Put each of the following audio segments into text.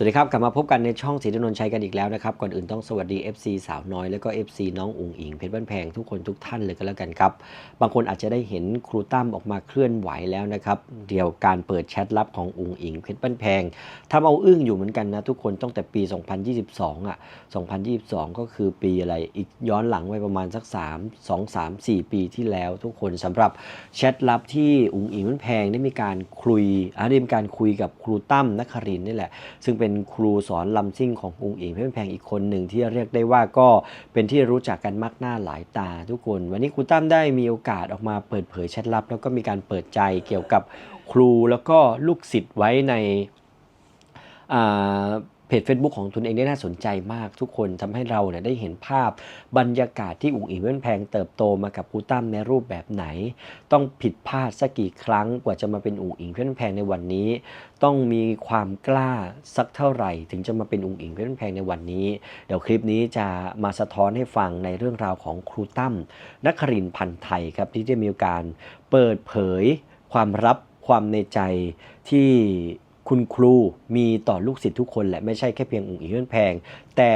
สวัสดีครับ กลับมาพบกันในช่องสีดนนชัยกันอีกแล้วนะครับ ก่อนอื่นต้องสวัสดี FC สาวน้อย แล้วก็ FC น้องอุ๋งอิงเพชรบ้านแพงทุกคนทุกท่านเลยก็แล้วกันครับ บางคนอาจจะได้เห็นครูตั้มออกมาเคลื่อนไหวแล้วนะครับ เดี๋ยวการเปิดแชทลับของอุ๋งอิงเพชรบ้านแพงทำเอาอึ้งอยู่เหมือนกันนะทุกคนตั้งแต่ปี 2022อะ2022 ก็คือปีอะไรอีกย้อนหลังไว้ประมาณสัก 3 2 3 4 ปีที่แล้ว ทุกคนสำหรับแชทลับที่อุ๋งอิงเพชรบ้านแพงได้มีการคุยอ่าได้มีการคุยกับครูตั้มนครินนี่แหละ ซึ่งเป็นครูสอนลำซิ่งขององค์อิงเพชรแพงอีกคนหนึ่งที่เรียกได้ว่าก็เป็นที่รู้จักกันมากหน้าหลายตาทุกคน วันนี้ครูตั้มได้มีโอกาสออกมาเปิดเผยแชทลับ แล้วก็มีการเปิดใจเกี่ยวกับครูแล้วก็ลูกศิษย์ไว้ใน เพจ Facebook ของตนเองได้น่าสนใจมากทุกคนทำให้เราเนี่ยได้เห็นภาพบรรยากาศที่อุ๋งอิงเว้นแพงเติบโตมากับครูตั้มในรูปแบบไหน ต้องผิดพลาดสักกี่ครั้งกว่าจะมาเป็นอุ๋งอิงเว้นแพงในวันนี้ ต้องมีความกล้าสักเท่าไหร่ ถึงจะมาเป็นอุ๋งอิงเว้นแพงในวันนี้ เดี๋ยวคลิปนี้จะมาสะท้อนให้ฟังในเรื่องราวของครูตั้มนักครินพันธ์ไทยครับที่ได้มีการเปิดเผยความรับความในใจที่ คุณครูมีต่อลูกศิษย์ทุกคนแหละไม่ใช่แค่เพียงอุ๋งอิงเว้นแพง แต่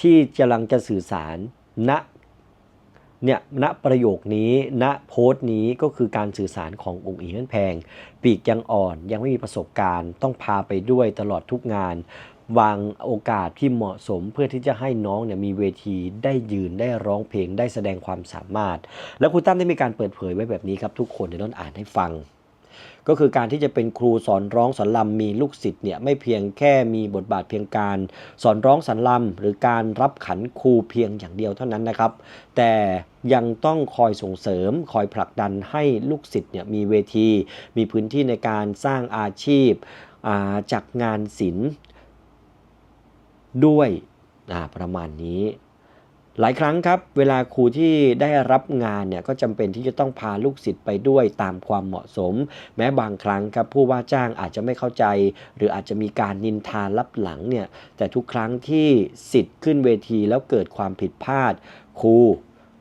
ที่กำลังจะสื่อสารณเนี่ยณประโยคนี้ณโพสต์นี้ก็คือการสื่อสารขององค์อิงเงินแพง ปีกยังอ่อนยังไม่มีประสบการณ์ ต้องพาไปด้วยตลอดทุกงานวางโอกาสที่เหมาะสมเพื่อที่จะให้น้องเนี่ยมีเวทีได้ยืนได้ร้องเพลงได้แสดงความสามารถ แล้วครูตั้มได้มีการเปิดเผยไว้แบบนี้ครับทุกคนเดี๋ยวน้องอ่านให้ฟัง ก็คือการที่จะเป็นครูสอนร้องสอนลำมีลูกศิษย์เนี่ยไม่เพียงแค่มีบทบาทเพียงการสอนร้องสอนลำหรือการรับขันครูเพียงอย่างเดียวเท่านั้นนะครับ แต่ยังต้องคอยส่งเสริมคอยผลักดันให้ลูกศิษย์เนี่ยมีเวที มีพื้นที่ในการสร้างอาชีพาจากงานศิลป์ด้วยประมาณนี้ หลายครั้งครับ เวลาครูที่ได้รับงานเนี่ยก็จำเป็นที่จะต้องพาลูกศิษย์ไปด้วยตามความเหมาะสม แม้บางครั้งครับผู้ว่าจ้างอาจจะไม่เข้าใจ หรืออาจจะมีการนินทาลับหลังเนี่ยแต่ทุกครั้งที่ศิษย์ขึ้นเวทีแล้วเกิดความผิดพลาด ครู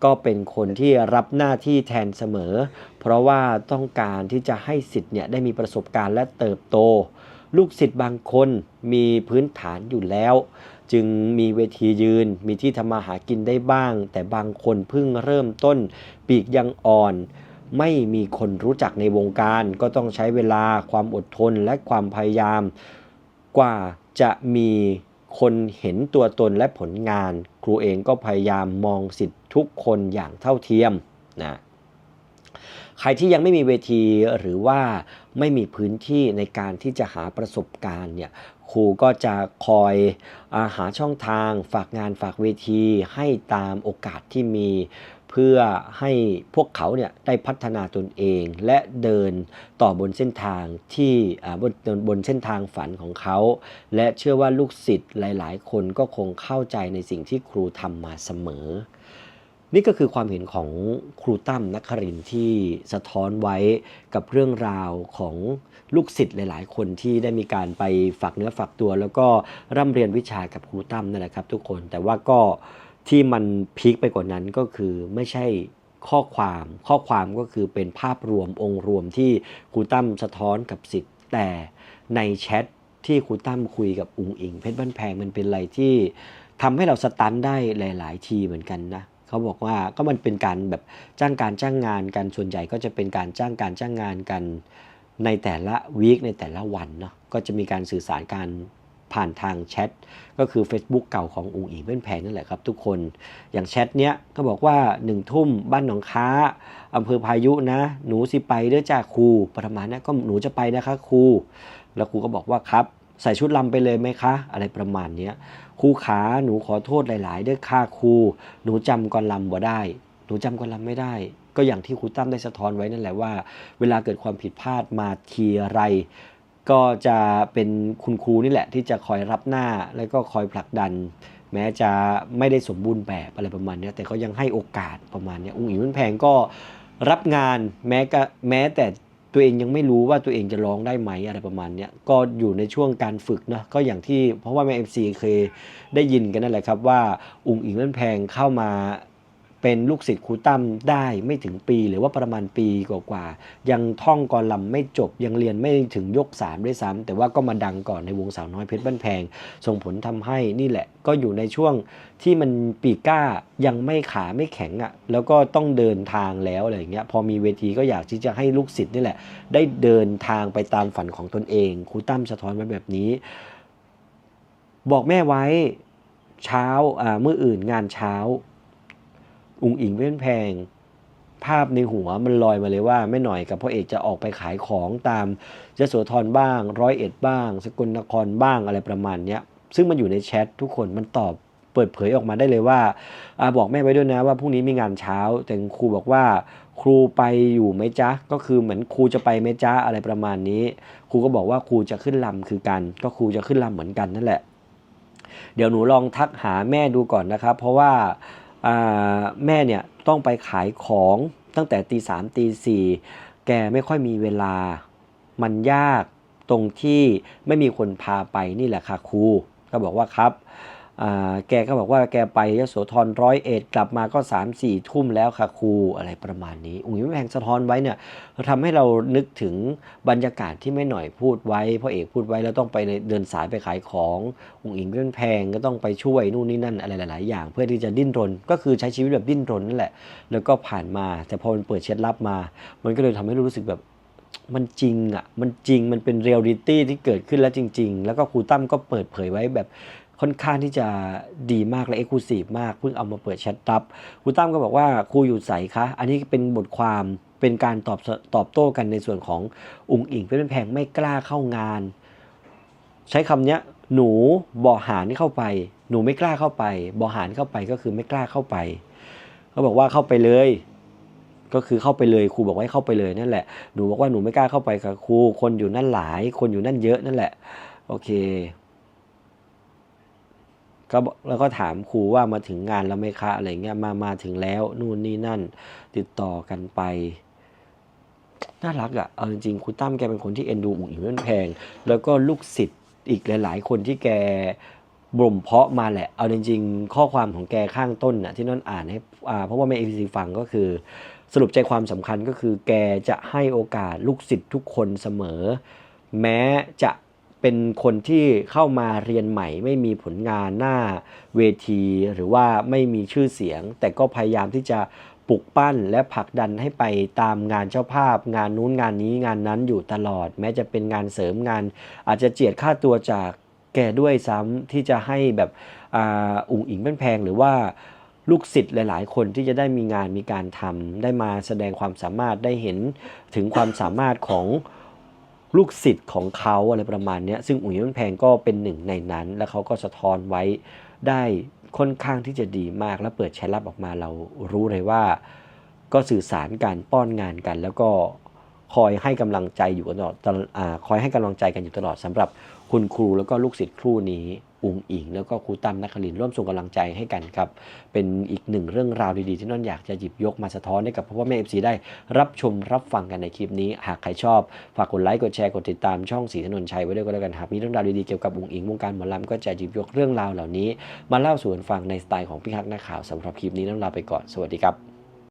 ก็เป็นคนที่รับหน้าที่แทนเสมอ เพราะว่าต้องการที่จะให้ศิษย์เนี่ยได้มีประสบการณ์และเติบโต ลูกศิษย์บางคนมีพื้นฐานอยู่แล้ว จึงมีเวทียืน มีที่ทำมาหากินได้บ้าง แต่บางคนเพิ่งเริ่มต้น ปีกยังอ่อน ไม่มีคนรู้จักในวงการ ก็ต้องใช้เวลาความอดทนและความพยายาม กว่าจะมีคนเห็นตัวตนและผลงาน ครูเองก็พยายามมองสิทธิ์ทุกคนอย่างเท่าเทียมนะใครที่ยังไม่มีเวทีหรือว่า ไม่มีพื้นที่ในการที่จะหาประสบการณ์เนี่ยครูก็จะคอยอาหาช่องทางฝากงานฝากเวทีให้ตามโอกาสที่มีเพื่อให้พวกเขาเนี่ยได้พัฒนาตนเอง และเดินต่อบนเส้นทางที่บนบนเส้นทางฝันของเขา และเชื่อว่าลูกศิษย์หลาย ๆ คนก็คงเข้าใจในสิ่งที่ครูทำมาเสมอ นี่ก็คือความเห็นของครูตั้มนักครินที่สะท้อนไว้กับเรื่องราวของลูกศิษย์หลาย ๆ คนที่ได้มีการไปฝากเนื้อฝากตัว แล้วก็ร่ำเรียนวิชากับครูตั้มนั่นแหละครับ ทุกคนแต่ว่าก็ที่มันพีคไปกว่านั้นก็คือไม่ใช่ข้อความข้อความก็คือเป็นภาพรวมองค์รวมที่ครูตั้มสะท้อนกับศิษย์แต่ในแชทที่ครูตั้มคุยกับอุงอิง เพชรบ้านแพงมันเป็นอะไรที่ทำให้เราสตันได้หลาย ๆ ทีเหมือนกันนะ เขาบอกว่าก็มันเป็นการแบบจ้างการจ้างงานกันส่วนใหญ่ก็จะเป็นการจ้างการจ้างงานกันในแต่ละวีคในแต่ละวันเนาะก็จะมีการสื่อสารการผ่านทางแชทก็คือ Facebook เก่าของอุ๋งอิงเป็นแพงนั่นแหละครับทุกคนอย่างแชทเนี้ยก็บอกว่าหนึ่งทุ่มบ้านหนองค้าอำเภอพายุนะ หนูสิไปเด้อจ้าครูประมาณนั้ก็หนูจะไปนะคะครูแล้วครูก็บอกว่าครับ ใส่ชุดลำไปเลยไหมคะ อะไรประมาณนี้ครูขาหนูขอโทษหลาย ๆ เด้อค่ะครูหนูจำกรลำบ่ได้ หนูจำกรลำไม่ได้ ก็อย่างที่ครูตั้มได้สะท้อนไว้นั่นแหละว่า เวลาเกิดความผิดพลาดมาทีไรก็จะเป็นคุณครูนี่แหละ ที่จะคอยรับหน้าแล้วก็คอยผลักดัน แม้จะไม่ได้สมบูรณ์แบบอะไรประมาณนี้แต่เขายังให้โอกาสประมาณนี้อุ้งอิงมันแพงก็รับงานแม้ก็แม้แต่ ตัวเองยังไม่รู้ว่าตัวเองจะร้องได้ไหมอะไรประมาณเนี้ยก็อยู่ในช่วงการฝึกนะก็อย่างที่เพราะว่าแม่เอ็มซีเคยได้ยินกันนั่นแหละครับว่าอุ้งอิงเล่นแพงเข้ามา เป็นลูกศิษย์ครูตั้มได้ไม่ถึงปีหรือว่าประมาณปีกว่าๆยังท่องกรลำไม่จบยังเรียนไม่ถึงยกสามด้วยซ้ำแต่ว่าก็มาดังก่อนในวงสาวน้อยเพชรบ้านแพง ส่งผลทำให้นี่แหละ ก็อยู่ในช่วงที่มันปีก้ายังไม่ขาไม่แข็งอะ่ะแล้วก็ต้องเดินทางแล้วอะไรอย่างเงี้ยพอมีเวทีก็อยากที่จะให้ลูกศิษย์นี่แหละ ได้เดินทางไปตามฝันของตนเองครูตั้มสะท้อนไว้แบบนี้ บอกแม่ไว้เช้าอ่าเมื่ออื่นงานเช้า อุงอิงเว้นแพง ภาพในหัวมันลอยมาเลยว่าแม่หน่อยกับพ่อเอกจะออกไปขายของตามยโสธรบ้าง ร้อยเอ็ดบ้าง สกลนครบ้างอะไรประมาณเนี้ยซึ่งมันอยู่ในแชททุกคนมันตอบเปิดเผยออกมาได้เลยว่าอาบอกแม่ไว้ด้วยนะว่าพรุ่งนี้มีงานเช้า แต่ครูบอกว่าครูไปอยู่ไหมจ๊ะ ก็คือเหมือนครูจะไปไหมจ๊ะอะไรประมาณนี้ ครูก็บอกว่าครูจะขึ้นลำคือกัน ก็ครูจะขึ้นลำเหมือนกันนั่นแหละ เดี๋ยวหนูลองทักหาแม่ดูก่อนนะครับ เพราะว่า แม่เนี่ยต้องไปขายของตั้งแต่ตีสามตีสี่แกไม่ค่อยมีเวลา มันยากตรงที่ไม่มีคนพาไปนี่แหละค่ะครูก็บอกว่าครับ แกก็บอกว่าแกไปยโสธรร้อยเอ็ดกลับมาก็3ามสี่ทุ่มแล้วค่ะครูอะไรประมาณนี้อุ้ยแม่แพงสะท้อนไว้เนี่ยทำให้เรานึกถึงบรรยากาศที่ไม่หน่อยพูดไว้พ่อเอกพูดไว้แล้วต้องไปในเดินสายไปขายของอุ้งอิงเรื่องแพงก็ต้องไปช่วยนู่นนี่นั่นอะไรหลาย ๆ อย่าง เพื่อที่จะดิ้นรน ก็คือใช้ชีวิตแบบดิ้นรนนั่นแหละ แล้วก็ผ่านมา แต่พอมันเปิดเช็ดลับมา มันก็เลยทำให้รู้สึกแบบมันจริงอะ มันจริง มันเป็นเรียลลิตี้ที่เกิดขึ้นแล้วจริง ๆ แล้วก็ครูตั้มก็เปิดเผยไว้แบบ ค่อนข้างที่จะดีมากและเอ็กซ์คลูซีฟมากเพิ่งเอามาเปิดแชทลับครูตั้มก็บอกว่าครูอยู่ใสคะอันนี้เป็นบทความเป็นการตอบตอบโต้กันในส่วนของอุ๋งอิงเป็นแพงไม่กล้าเข้างาน ใช้คำเนี้ยหนูบ่อหารเข้าไป หนูไม่กล้าเข้าไปบ่อหารเข้าไปก็คือไม่กล้าเข้าไปเขาบอกว่าเข้าไปเลย ก็คือเข้าไปเลยครูบอกว่าให้เข้าไปเลยนั่นแหละหนูบอกว่าหนูไม่กล้าเข้าไปกับครูคนอยู่นั่นหลาย คนอยู่นั่นเยอะนั่นแหละ โอเค ก็แล้วก็ถามครูว่ามาถึงงานแล้วไหมคะอะไรเงี้ยมามาถึงแล้วนู่นนี่นั่น ติดต่อกันไปน่ารักอะ่ะเอาจริงๆครูตั้มแกเป็นคนที่เอ็นดูอุ๋งอิ๋งเล่นแพง แล้วก็ลูกศิษย์อีกหลาย ๆ คนที่แกบ่มเพาะมาแหละ เอาจริงๆ ข้อความของแกข้างต้นน่ะที่นั่นอ่านให้อาเพราะว่าแม่เอซีฟังก็คือ สรุปใจความสำคัญก็คือ แกจะให้โอกาสลูกศิษย์ทุกคนเสมอ แม้จะ เป็นคนที่เข้ามาเรียนใหม่ ไม่มีผลงานหน้าเวที หรือว่าไม่มีชื่อเสียง แต่ก็พยายามที่จะปลุกปั้นและผลักดันให้ไปตามงานเจ้าภาพ งานนู้นงานนี้งานนั้นอยู่ตลอด แม้จะเป็นงานเสริมงาน อาจจะเจียดค่าตัวจากแกด้วยซ้ำที่จะให้แบบออุ๋งอิงเป็นแพงหรือว่าลูกศิษย์หลาย ๆ คนที่จะได้มีงานมีการทำได้มาแสดงความสามารถได้เห็นถึงความสามารถของ ลูกศิษย์ของเขาอะไรประมาณนี้ซึ่งอุ๋งอิงเป็นแพงก็เป็นหนึ่งในนั้น แล้วเขาก็สะท้อนไว้ได้ค่อนข้างที่จะดีมาก แล้วเปิดแชทลับออกมาเรารู้เลยว่า ก็สื่อสารการป้อนงานกัน แล้วก็คอยให้กำลังใจอยู่ตลอดอคอยให้กำลังใจกันอยู่ตลอดสำหรับคุณครูแล้วก็ลูกศิษย์ครูนี้ อุงอิง แล้วก็ครูตั้มนักคลินร่วมส่งกำลังใจให้กันครับ เป็นอีกหนึ่งเรื่องราวดีๆ ที่น้องอยากจะหยิบยกมาสะท้อนให้กับพ่อพแม่เอฟซีได้รับชมรับฟังกันในคลิปนี้ หากใครชอบ ฝากกดไลค์กดแชร์กดติดตามช่องสีถนนชัยไว้ด้วยก็แล้วกันหากมีเรื่องราวดีๆเกี่ยวกับอุงอิงวงการหมอลำก็จะหยิบยกเรื่องราวเหล่านี้ มาเล่าสู่กันฟังในสไตล์ของพี่ฮักนักข่าวสำหรับคลิปนี้น้องลาไปก่อนสวัสดีครับ